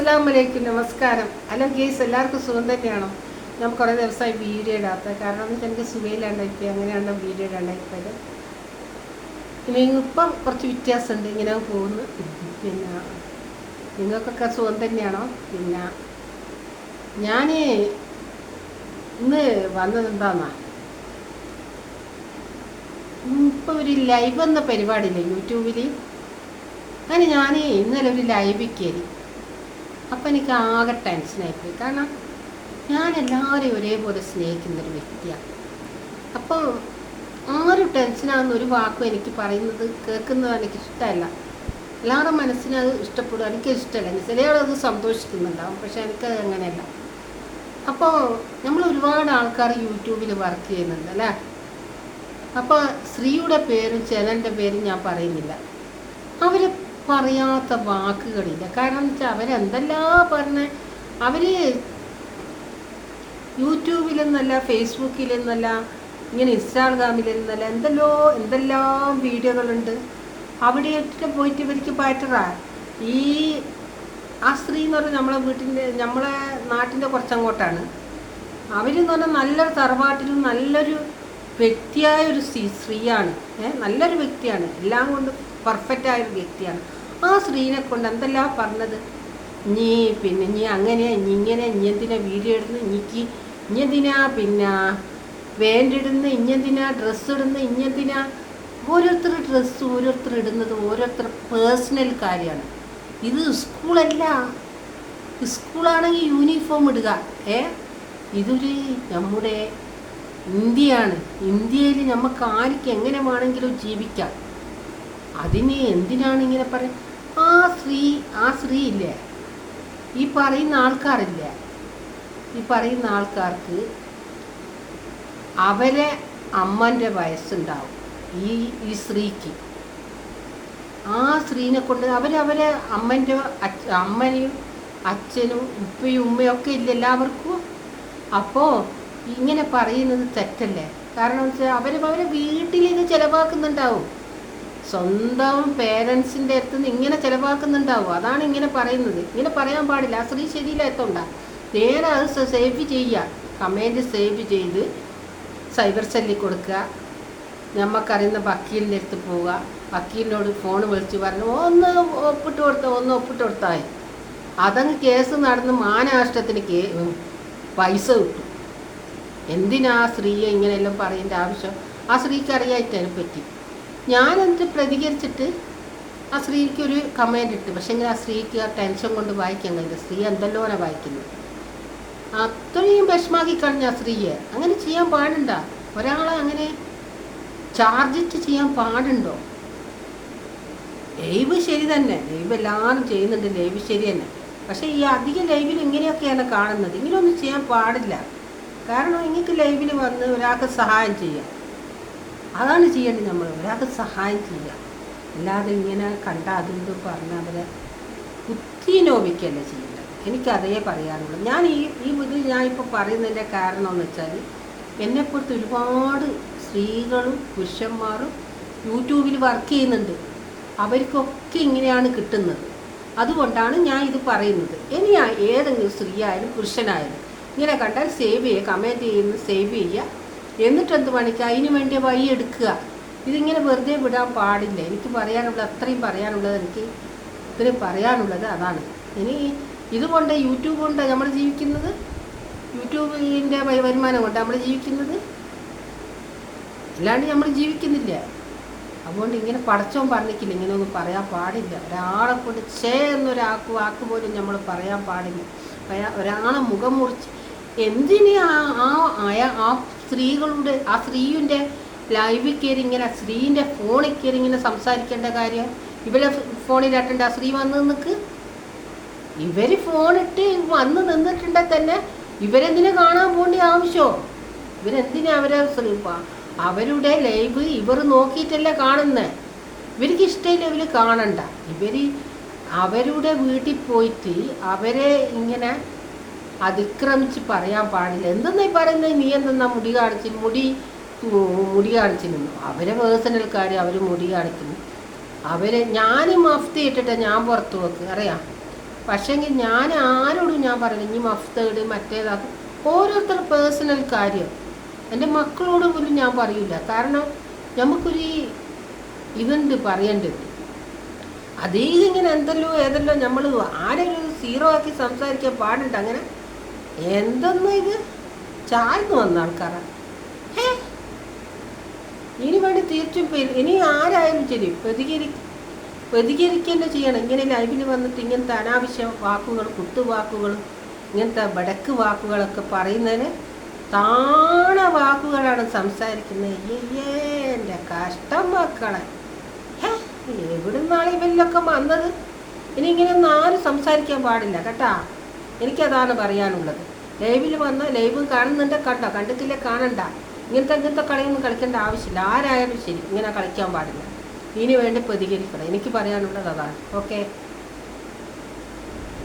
അസ്സലാം വലൈക്കും നമസ്കാരം. അല്ല ഗേസ് എല്ലാവർക്കും സുഖം തന്നെയാണോ? ഞാൻ കുറേ ദിവസമായി വീഡിയോ ഇടാത്ത കാരണം എന്ന് വെച്ചാൽ എനിക്ക് സുഖയില്ലാണ്ടായിപ്പോയി അങ്ങനെയാണ് വീഡിയോ ഇടാണ്ടായിപ്പോയത് പിന്നെ ഇപ്പം കുറച്ച് വ്യത്യാസമുണ്ട്. ഇങ്ങനെ പോകുന്നു. പിന്നെ നിങ്ങൾക്കൊക്കെ സുഖം തന്നെയാണോ? പിന്നെ ഞാൻ ഇന്ന് വന്നത് എന്താന്നാ? ഇപ്പം ഒരു ലൈവ് എന്ന പരിപാടിയില്ലേ യൂട്യൂബിൽ അങ്ങനെ ഞാൻ ഇന്നലെ ഒരു ലൈവ് കയറി. അപ്പം എനിക്ക് ആകെ ടെൻഷനായിപ്പോയി കാരണം ഞാൻ എല്ലാവരെയും ഒരേപോലെ സ്നേഹിക്കുന്നൊരു വ്യക്തിയാണ് അപ്പോൾ ആരും ടെൻഷനാകുന്ന ഒരു വാക്കും എനിക്ക് പറയുന്നത് കേൾക്കുന്നത് എനിക്ക് ഇഷ്ടമല്ല. എല്ലാവരുടെ മനസ്സിന് അത് ഇഷ്ടപ്പെടും. എനിക്ക് ഇഷ്ടമല്ല. ചില ആളത് സന്തോഷിക്കുന്നുണ്ടാവും. പക്ഷെ എനിക്ക് അങ്ങനെയല്ല. അപ്പോൾ നമ്മൾ ഒരുപാട് ആൾക്കാർ യൂട്യൂബിൽ വർക്ക് ചെയ്യുന്നുണ്ട് അല്ലേ? അപ്പോൾ സ്ത്രീയുടെ പേരും ചെലന്റെ പേരും ഞാൻ പറയുന്നില്ല. അവർ പറയാത്ത വാക്കുകളില്ല. കാരണം വെച്ചാൽ അവരെന്തെല്ലാം പറഞ്ഞ? അവർ യൂട്യൂബിലെന്നല്ല ഫേസ്ബുക്കിലെന്നല്ല ഇങ്ങനെ ഇൻസ്റ്റാഗ്രാമിലെന്നല്ല എന്തെല്ലോ എന്തെല്ലാം വീഡിയോകളുണ്ട്. അവിടെയൊക്കെ പോയിട്ട് ഇവർക്ക് പറ്ററാ. ഈ ആ സ്ത്രീ എന്ന് പറഞ്ഞാൽ നമ്മളെ വീട്ടിന്റെ നമ്മളെ നാട്ടിന്റെ കുറച്ചങ്ങോട്ടാണ്. അവരെന്ന് പറഞ്ഞാൽ നല്ലൊരു തറവാട്ടിലും നല്ലൊരു വ്യക്തിയായ ഒരു സ്ത്രീ സ്ത്രീയാണ്. നല്ലൊരു വ്യക്തിയാണ്. എല്ലാം കൊണ്ട് പെർഫെക്റ്റ് ആയ ഒരു വ്യക്തിയാണ്. ആ സ്ത്രീനെ കൊണ്ട് എന്തെല്ലാം പറഞ്ഞത്? നീ പിന്നെ നീ അങ്ങനെ നീ ഇങ്ങനെ ഇനി എന്തിനാ വീഡിയോ ഇടുന്നു? ഇനിക്ക് ഇനി എന്തിനാ പിന്നെ വേണ്ട ഇടുന്ന? ഇനി എന്തിനാ ഡ്രസ്സ് ഇടുന്ന? ഇനി എന്തിനാ? ഓരോരുത്തർ ഡ്രസ്സ് ഓരോരുത്തർ ഇടുന്നത് ഓരോരുത്തർ പേഴ്സണൽ കാര്യമാണ്. ഇത് സ്കൂളല്ല. സ്കൂളാണെങ്കിൽ യൂണിഫോം ഇടുക. ഏ? ഇതൊരു നമ്മുടെ ഇന്ത്യയാണ്. ഇന്ത്യയിൽ നമുക്ക് ആർക്ക് എങ്ങനെ വേണമെങ്കിലും ജീവിക്കാം. അതിന് എന്തിനാണ് ഇങ്ങനെ പറയുന്നത് ആ സ്ത്രീ ആ സ്ത്രീ ഇല്ലേ? ഈ പറയുന്ന ആൾക്കാരില്ല? ഈ പറയുന്ന ആൾക്കാർക്ക് അവരെ അമ്മന്റെ വയസ്സുണ്ടാവും ഈ ഈ സ്ത്രീക്ക്. ആ സ്ത്രീനെ കൊണ്ട് അവരവരെ അമ്മന്റെ അമ്മനെയും അച്ഛനും ഉപ്പയും ഉമ്മയും ഒക്കെ ഇല്ല എല്ലാവർക്കും? അപ്പോൾ ഇങ്ങനെ പറയുന്നത് തെറ്റല്ലേ? കാരണം വെച്ചാൽ അവർ അവരെ വീട്ടിൽ ഇത് ചിലവാക്കുന്നുണ്ടാവും. സ്വന്തം പേരൻസിന്റെ അടുത്ത് നിന്ന് ഇങ്ങനെ ചിലവാക്കുന്നുണ്ടാവും അതാണ് ഇങ്ങനെ പറയുന്നത്. ഇങ്ങനെ പറയാൻ പാടില്ല. ആ സ്ത്രീ ശരിയിലെത്തണ്ട നേരെ അത് സേവ് ചെയ്യുക. കമന്റ് സേവ് ചെയ്ത് സൈബർ സെല്ലിൽ കൊടുക്കുക. നമുക്കറിയുന്ന വക്കീലിന്റെ അടുത്ത് പോവുക. വക്കീലിനോട് ഫോൺ വിളിച്ച് പറഞ്ഞു ഒന്ന് ഒപ്പിട്ട് കൊടുത്ത? ഒന്ന് ഒപ്പിട്ട് കൊടുത്താൽ അതങ്ങ് കേസ് നടന്ന് മാനാഷ്ടത്തിന് കേ പൈസ കിട്ടും. എന്തിനാ ആ സ്ത്രീയെ ഇങ്ങനെയെല്ലാം പറയേണ്ട ആവശ്യം? ആ സ്ത്രീക്ക് അറിയായിട്ടതിനെ പറ്റി. ഞാനെന്ത് പ്രതികരിച്ചിട്ട് ആ സ്ത്രീക്ക് ഒരു കമന്റ് ഇട്ട് പക്ഷേ ആ സ്ത്രീക്ക് ആ ടെൻഷൻ കൊണ്ട് വായിക്കാൻ കഴിയില്ല. സ്ത്രീ എന്തെല്ലോനെ വായിക്കുന്നു. അത്രയും വിഷമാക്കി കളഞ്ഞ ആ സ്ത്രീയെ അങ്ങനെ ചെയ്യാൻ പാടുണ്ട? ഒരാളെ അങ്ങനെ ചാർജിച്ച് ചെയ്യാൻ പാടുണ്ടോ? ലൈവ് ശരി തന്നെ. ലൈവ് എല്ലാവരും ചെയ്യുന്നുണ്ട്. ലൈവ് ശരി തന്നെ. പക്ഷേ ഈ അധിക ലൈവിൽ ഇങ്ങനെയൊക്കെയാണ് കാണുന്നത്. ഇങ്ങനെയൊന്നും ചെയ്യാൻ പാടില്ല. കാരണം നിങ്ങൾക്ക് ലൈവിൽ വന്ന് ഒരാൾക്ക് സഹായം ചെയ്യാം. അതാണ് ചെയ്യേണ്ടത് നമ്മൾ. ഒരാൾക്ക് സഹായം ചെയ്യുക അല്ലാതെ ഇങ്ങനെ കണ്ട അതും പറഞ്ഞ അവരെ കുത്തി നോവിക്കല്ല ചെയ്യേണ്ടത്. എനിക്കതേ പറയാനുള്ളൂ. ഞാൻ ഈ ഈ ഇത് ഞാൻ ഇപ്പോൾ പറയുന്നതിന്റെ കാരണം എന്ന് വെച്ചാൽ എന്നെപ്പോലത്തെ ഒരുപാട് സ്ത്രീകളും പുരുഷന്മാരും യൂട്യൂബിൽ വർക്ക് ചെയ്യുന്നുണ്ട്. അവർക്കൊക്കെ ഇങ്ങനെയാണ് കിട്ടുന്നത്. അതുകൊണ്ടാണ് ഞാൻ ഇത് പറയുന്നത്. ഇനി ഏതെങ്കിലും സ്ത്രീ ആയാലും പുരുഷനായാലും ഇങ്ങനെ കണ്ടാൽ സേവ് ചെയ്യുക കമന്റ് ചെയ്യുന്നത് സേവ് ചെയ്യുക. എന്നിട്ട് എന്ത് പണിക്കുക അതിന് വേണ്ടി വഴി എടുക്കുക. ഇതിങ്ങനെ വെറുതെ വിടാൻ പാടില്ല. എനിക്ക് പറയാനുള്ളത് അത്രയും പറയാനുള്ളത് എനിക്ക് ഇത്രയും പറയാനുള്ളത് അതാണ്. ഇനി ഇതുകൊണ്ട് യൂട്യൂബ് കൊണ്ട് നമ്മൾ ജീവിക്കുന്നത്? യൂട്യൂബിന്റെ വരുമാനം കൊണ്ട് നമ്മൾ ജീവിക്കുന്നത്? അല്ലാണ്ട് നമ്മൾ ജീവിക്കുന്നില്ല. അതുകൊണ്ട് ഇങ്ങനെ പടച്ചോൻ പറഞ്ഞിട്ടില്ല. ഇങ്ങനെ ഒന്നും പറയാൻ പാടില്ല. ഒരാളെ കൊണ്ട് ചേ എന്നൊരാക്ക് വാക്ക് പോലും നമ്മൾ പറയാൻ പാടില്ല. ഒരാളെ മുഖം മുറിച്ച് എന്തിനാ ആ ആ സ്ത്രീകളുടെ ആ സ്ത്രീയുടെ ലൈവിൽ കയറി ഇങ്ങനെ സ്ത്രീന്റെ ഫോണിൽ കയറി ഇങ്ങനെ സംസാരിക്കേണ്ട കാര്യം. ഇവരെ ഫോണിലാട്ടുണ്ട് ആ സ്ത്രീ വന്ന് നിൽക്ക് ഇവർ ഫോണിട്ട് വന്ന് നിന്നിട്ടുണ്ടെങ്കിൽ തന്നെ ഇവരെന്തിനു കാണാൻ പോകേണ്ട ആവശ്യമോ ഇവരെന്തിനാ അവരെ അവരുടെ ലൈവ് ഇവർ നോക്കിയിട്ടല്ലേ കാണുന്നത് ഇവർക്ക് ഇഷ്ടമില്ല ഇവർ കാണണ്ട. ഇവർ അവരുടെ വീട്ടിൽ പോയിട്ട് അവരെ ഇങ്ങനെ അതിക്രമിച്ച് പറയാൻ പാടില്ല. എന്തെന്നാ ഈ പറയുന്നത്? നീ എന്തെന്നാ മുടി കാണിച്ചു മുടി മുടി കാണിച്ചിരുന്നു. അവരെ പേഴ്സണൽ കാര്യം അവർ മുടി കാണിക്കുന്നു. അവരെ ഞാനും മഫ്തി ഇട്ടിട്ട് ഞാൻ പുറത്ത് വെക്ക് അറിയാം? പക്ഷേങ്കിൽ ഞാൻ ആരോടും ഞാൻ പറയുന്നത് ഇനി മഫ്തേഡ് മറ്റേതാക്കും ഓരോരുത്തരുടെ പേഴ്സണൽ കാര്യം. എന്റെ മക്കളോട് പോലും ഞാൻ പറയില്ല കാരണം നമുക്കൊരു ഇതുണ്ട് പറയേണ്ടത്. അതേ ഇങ്ങനെ എന്തല്ലോ ഏതല്ലോ നമ്മൾ ആരെങ്കിലും സീറോ ആക്കി സംസാരിക്കാൻ പാടുണ്ട് അങ്ങനെ എന്തെന്ന് ഇത്? ചായന്ന് വന്ന ആൾക്കാരാ. ഹേ ഇനി വേണ്ടി തീർച്ചും ഇനി ആരായാലും ശരി പ്രതികരി പ്രതികരിക്കുക ചെയ്യണം. ഇങ്ങനെ ലൈവിൽ വന്നിട്ട് ഇങ്ങനത്തെ അനാവശ്യ വാക്കുകൾ കുത്തുവാക്കുകൾ ഇങ്ങനത്തെ വടക്ക് വാക്കുകളൊക്കെ പറയുന്നതിന് താണ വാക്കുകളാണ് സംസാരിക്കുന്നത്. എന്റെ കഷ്ടം മക്കളെ. എവിടുന്നാണ് ഇവരിലൊക്കെ വന്നത്? ഇനി ഇങ്ങനെയൊന്നും ആരും സംസാരിക്കാൻ പാടില്ല കേട്ടാ. എനിക്കതാണ് പറയാനുള്ളത്. ലൈവിൽ വന്ന് ലൈവ് കാണുന്നുണ്ട് കണ്ടോ? കണ്ടിട്ടില്ല? കാണണ്ട. ഇങ്ങനത്തെ ഇങ്ങനത്തെ കളിയൊന്നും കളിക്കേണ്ട ആവശ്യമില്ല. ആരായാലും ശരി. ഇങ്ങനെ കളിക്കാൻ പാടില്ല. ഇനി വേണ്ടി പ്രതികരിക്കണം. എനിക്ക് പറയാനുള്ളത് അതാണ്. ഓക്കെ